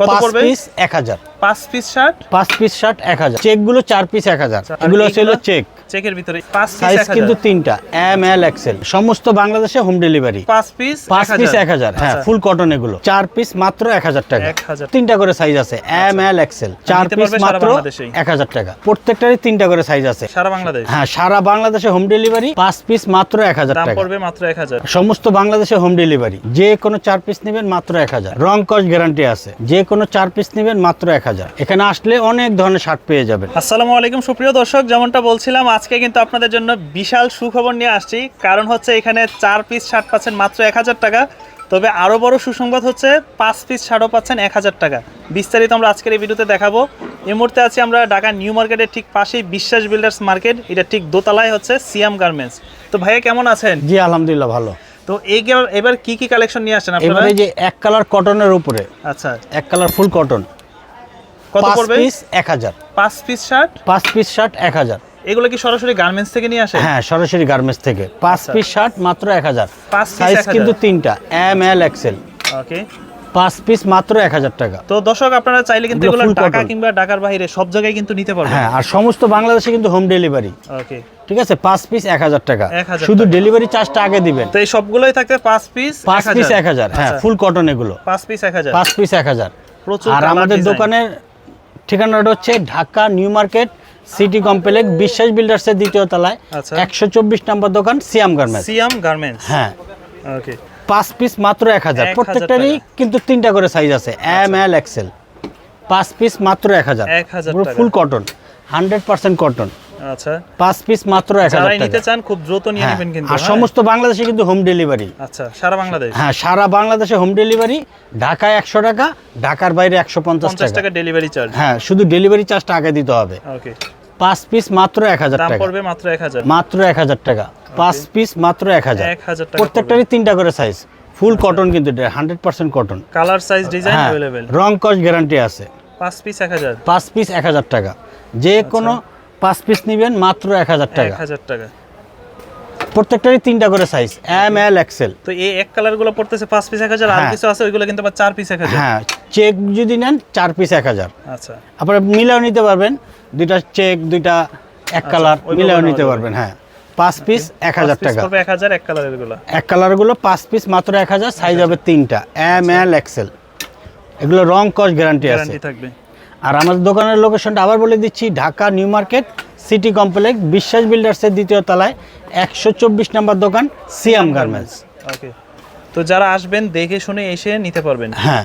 কত পড়বে? পিস এক হাজার। পাঁচ পিস শার্ট পাঁচ পিস শার্ট এক হাজার। চেকগুলো চার পিস এক হাজার। আর এগুলো ছিল? চেক চেকের ভিতরে পাঁচ সাইজ কিন্তু তিনটা এম এল এক্সেল সমস্ত বাংলাদেশে হোম ডেলিভারি পাঁচ পিস পাঁচ পিস এক হাজার হ্যাঁ আচ্ছা। ফুল কটন এগুলো। চার পিস মাত্র এক হাজার টাকা। তিনটা করে সাইজ আছে এম এল এক্সেল চার পিস মাত্র এক হাজার টাকা। প্রত্যেকটারই তিনটা করে সাইজ আছে। সারা বাংলাদেশ। হ্যাঁ সারা বাংলাদেশে হোম ডেলিভারি পাঁচ পিস মাত্র এক হাজার টাকা। পড়বে মাত্র এক হাজার। সমস্ত বাংলাদেশে হোম ডেলিভারি যে কোনো চার পিস নেবেন মাত্র এক হাজার। রং গ্যারান্টি আছে। যে কোনো চার পিস নেবেন মাত্র এক হাজার। এখানে আসলে অনেক ধরনের শার্ট পেয়ে যাবেন। আসসালামু আলাইকুম সুপ্রিয় দর্শক যেমনটা বলছিলাম আজকে কিন্তু আপনাদের জন্য বিশাল সুখবর নিয়ে আসছি। কারণ হচ্ছে এখানে চার পিস শার্ট পাচ্ছেন মাত্র এক হাজার টাকা। তবে আরও বড় সুসংবাদ হচ্ছে পাঁচ পিস শার্টও পাচ্ছেন এক হাজার টাকা। বিস্তারিত আমরা আজকের এই ভিডিওতে দেখাবো। এই মুহূর্তে আছি আমরা ঢাকা নিউ মার্কেটের ঠিক পাশেই বিশ্বাস বিল্ডার্স মার্কেট। এটা ঠিক দোতলায় হচ্ছে সিয়াম গার্মেন্টস। তো ভাইয়া কেমন আছেন? জি আলহামদুলিল্লাহ ভালো। তো এই এবার কি কি কালেকশন নিয়ে আসছেন আপনারা? এবারে যে এক কালার কটনের উপরে আচ্ছা। এক কালার ফুল কটন কত পড়বে? পিস এক হাজার। পাঁচ পিস শার্ট পাঁচ পিস শার্ট এক হাজার। এগুলো কি সরাসরি গার্মেন্টস থেকে নিয়ে আসে? হ্যাঁ সরাসরি গার্মেন্টস থেকে। পাঁচ আচ্ছা। পিস শার্ট মাত্র এক হাজার। পাঁচ সাইজ কিন্তু তিনটা এম এল এক্সেল ওকে পাঁচ পিস মাত্র এক হাজার টাকা। তো দর্শক আপনারা চাইলে কিন্তু এগুলো ঢাকা কিংবা ঢাকার বাইরে সব জায়গায় কিন্তু নিতে পারবেন। হ্যাঁ আর সমস্ত বাংলাদেশে কিন্তু হোম ডেলিভারি ওকে ঠিক আছে? পাঁচ পিস এক হাজার টাকা। শুধু ডেলিভারি চার্জটা আগে দিবেন। তো এই সবগুলোই থাকবে পাঁচ পিস পাঁচ পিস এক হাজার। হ্যাঁ ফুল কটন এগুলো। পাঁচ পিস এক হাজার। পাঁচ পিস এক হাজার। আর আমাদের দোকানের ঠিকানাটা হচ্ছে Dhaka new market city complex Biswas বিল্ডার্সের দ্বিতীয় তলায় আচ্ছা। একশো চব্বিশ নম্বর দোকান সিয়াম গার্মেন্টস সিয়াম গার্মেন্টস হ্যাঁ। ওকে পাঁচ পিস মাত্র এক হাজার। 1000 প্রত্যেকটারই কিন্তু তিনটা করে সাইজ আছে এম এল এক্সেল পাঁচ পিস মাত্র এক হাজার। 1000 পুরো টাকা। Full cotton hundred percent cotton আচ্ছা। পাঁচ পিস মাত্র এক হাজার নিতে চান খুব দ্রুত নিয়ে হ্যাঁ। নেবেন কিন্তু আর হ্যাঁ? সমস্ত বাংলাদেশে কিন্তু হোম ডেলিভারি আচ্ছা সারা বাংলাদেশ? হ্যাঁ সারা বাংলাদেশে হোম ডেলিভারি ঢাকায় একশো টাকা ঢাকার বাইরে একশো পঞ্চাশ টাকা। ডেলিভারি চার্জ হ্যাঁ শুধু ডেলিভারি চার্জটা আগে দিতে হবে। ওকে পাঁচ পিস মাত্র এক হাজার টাকা। পড়বে মাত্র এক হাজার। মাত্র এক হাজার টাকা। পাঁচ পিস মাত্র এক হাজার। এক হাজার টাকা প্রত্যেকটারই তিনটা করে সাইজ ফুল কটন কিন্তু hundred percent cotton colour size design available রং কস গ্যারান্টি আছে। পাঁচ পিস এক হাজার। পাঁচ পিস এক হাজার টাকা। যে কোনো পাঁচ পিস নেবেন মাত্র এক হাজার আচ্ছা। এক টাকা হাজার টাকা। প্রত্যেকটারই তিনটা করে সাইজ এম এল এক্সেল তো এই এক কালারগুলো পড়তেছে পাঁচ পিস এক হাজার আর হ্যাঁ। কিছু আছে ওইগুলো কিন্তু আবার চার পিস এক হাজার। হ্যাঁ চেক যদি নেন চার পিস এক হাজার। আচ্ছা। আপনারা মিলাও নিতে পারবেন। দুইটা চেক দুইটা এক কালার ওইভাবে মিলাও নিতে পারবেন হ্যাঁ। পাঁচ পিস এক হাজার টাকা। এক হাজার এক কালারেরগুলো। এক কালারগুলো পাঁচ পিস মাত্র এক হাজার সাইজ হবে তিনটা। এম এল এক্সেল এগুলো রং কস গ্যারান্টি আছে। থাকবে। আর আমাদের দোকানের লোকেশনটা আবার বলে দিচ্ছি Dhaka new market city complex Biswas বিল্ডার্সের দ্বিতীয় তলায় একশো চব্বিশ নম্বর দোকান সিয়াম গার্মেন্টস। ওকে তো যারা আসবেন দেখে শুনে এসে নিতে পারবেন। হ্যাঁ।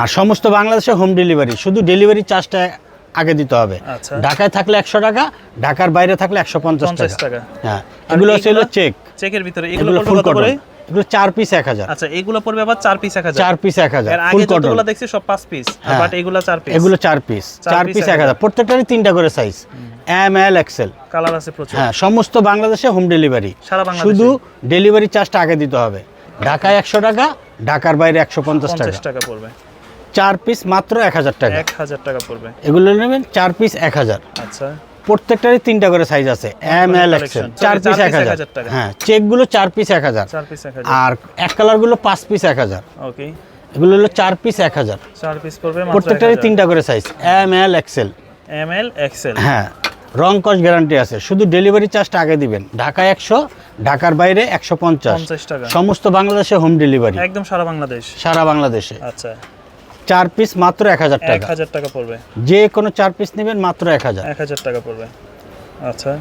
আর সমস্ত বাংলাদেশে হোম ডেলিভারি শুধু ডেলিভারি চার্জটা আগে দিতে হবে। আচ্ছা। ঢাকায় থাকলে একশো টাকা ঢাকার বাইরে থাকলে একশো পঞ্চাশ টাকা। হ্যাঁ এগুলো এগুলো? চেক চেকের ভিতরে। এগুলো ফুল করে? এগুলো চার পিস এক হাজার। আচ্ছা এগুলো পড়বে আবার চার পিস এক হাজার। চার পিস এক হাজার আগে যতগুলো দেখছি সব পাঁচ পিস হ্যাঁ। বাট এগুলো চার পিস এগুলো চার পিস চার পিস এক হাজার। প্রত্যেকটারই তিনটা করে size M L XL colour আছে প্রচুর। হ্যাঁ সমস্ত বাংলাদেশে হোম ডেলিভারি সারা বাংলাদেশে? শুধু ডেলিভারি চার্জটা আগে দিতে হবে। ঢাকায় একশো টাকা ঢাকার বাইরে একশো পঞ্চাশ টাকা। পড়বে। চার পিস মাত্র এক হাজার টাকা। এক হাজার টাকা পড়বে। এগুলো নেবেন চার পিস এক হাজার। আচ্ছা। প্রত্যেকটারই তিনটা করে সাইজ আছে এম এল। এক্সেল চার পিস এক হাজার। হ্যাঁ চেকগুলো চার পিস এক হাজার। আর এক কালারগুলো পাঁচ পিস এক হাজার। ওকে এগুলো হলো চার পিস এক হাজার। চার পিস পড়বে প্রত্যেকটারই তিনটা করে size M L XL M L XL হ্যাঁ। রং কস গ্যারান্টি আছে। শুধু ডেলিভারি চার্জটা আগে দিবেন। ঢাকায় একশো ঢাকার বাইরে একশো পঞ্চাশ। সমস্ত বাংলাদেশে হোম ডেলিভারি একদম সারা বাংলাদেশ। সারা বাংলাদেশে। আচ্ছা। চার পিস মাত্র এক হাজার এক টাকা। এক হাজার টাকা পড়বে। যে কোনো চার পিস নেবেন মাত্র এক হাজার। এক হাজার টাকা পড়বে। আচ্ছা।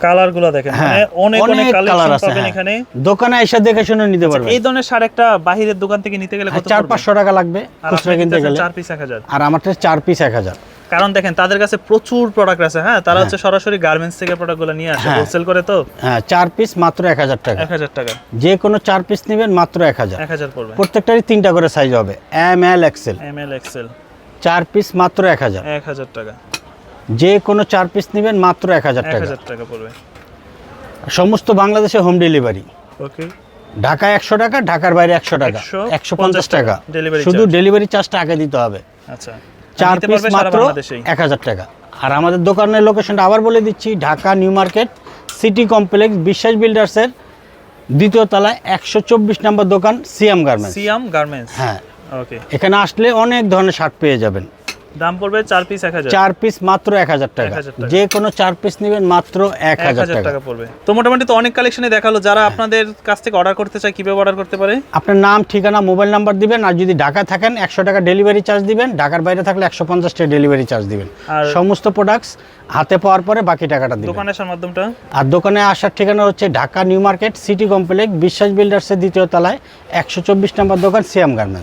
কালার দেখেন। অনেক অনেক কালার কালার আছে। এখানে। দোকানে এসে দেখে শুনে নিতে পারবেন। এই ধরনের শার্ট একটা বাহিরের দোকান থেকে নিতে গেলে কত চার পড়বে? পাঁচশো টাকা লাগবে। আর খুচরা কিনতে গেলে। চার পিস এক হাজার। আর আমারটা চার পিস এক হাজার। কারণ দেখেন তাদের কাছে প্রচুর প্রোডাক্ট আছে হ্যাঁ? তারা হচ্ছে সরাসরি গার্মেন্টস থেকে প্রোডাক্টগুলো নিয়ে আসে হ্যাঁ। হোলসেল করে তো? হ্যাঁ চার পিস মাত্র এক হাজার টাকা। এক হাজার টাকা। যে কোনো চার পিস নেবেন মাত্র এক হাজার। এক হাজার পড়বে। প্রত্যেকটারই তিনটা করে সাইজ হবে। M L XL M L XL চার পিস মাত্র এক হাজার। এক হাজার টাকা। যে কোনো চার পিস নেবেন মাত্র এক হাজার টাকা। টাকা পড়বে। সমস্ত বাংলাদেশে হোম ডেলিভারি ওকে। ঢাকায় একশো টাকা ঢাকার বাইরে একশো টাকা। 150 একশো পঞ্চাশ টাকা শুধু ডেলিভারি চার্জটা আগে দিতে হবে। আচ্ছা। চার পিস মাত্র এক হাজার টাকা। আর আমাদের দোকানের লোকেশনটা আবার বলে দিচ্ছি Dhaka new market city complex Biswas বিল্ডার্সের দ্বিতীয় তলায় একশো চব্বিশ নম্বর দোকান সিএম গার্মেন্টস। সিয়াম গার্মেন্টস? হ্যাঁ। ওকে এখানে আসলে অনেক ধরনের শার্ট পেয়ে যাবেন। দাম পড়বে চার পিস এক হাজার। চার পিস মাত্র এক হাজার টাকা। 1000 টাকা। যে কোনো চার পিস নেবেন মাত্র এক এক হাজার হাজার টাকা। টাকা পড়বে। তো মোটামুটি তো অনেক কালেকশনে দেখাল। যারা আপনাদের কাছ থেকে অর্ডার করতে চায় কীভাবে অর্ডার করতে পারে? আপনার নাম ঠিকানা মোবাইল নাম্বার দিবেন আর যদি ঢাকা থাকেন একশো টাকা ডেলিভারি চার্জ দিবেন ঢাকার বাইরে থাকলে একশো পঞ্চাশ টাকা ডেলিভারি চার্জ দিবেন। আর সমস্ত প্রোডাক্টস হাতে পাওয়ার পরে বাকি টাকাটা দিবেন। দোকানে আসার মাধ্যমটা? আর দোকানে আসার ঠিকানা হচ্ছে Dhaka new market city complex Biswas বিল্ডার্সের দ্বিতীয় তলায় একশো চব্বিশ নম্বর দোকান সিয়াম গার্মেন্টস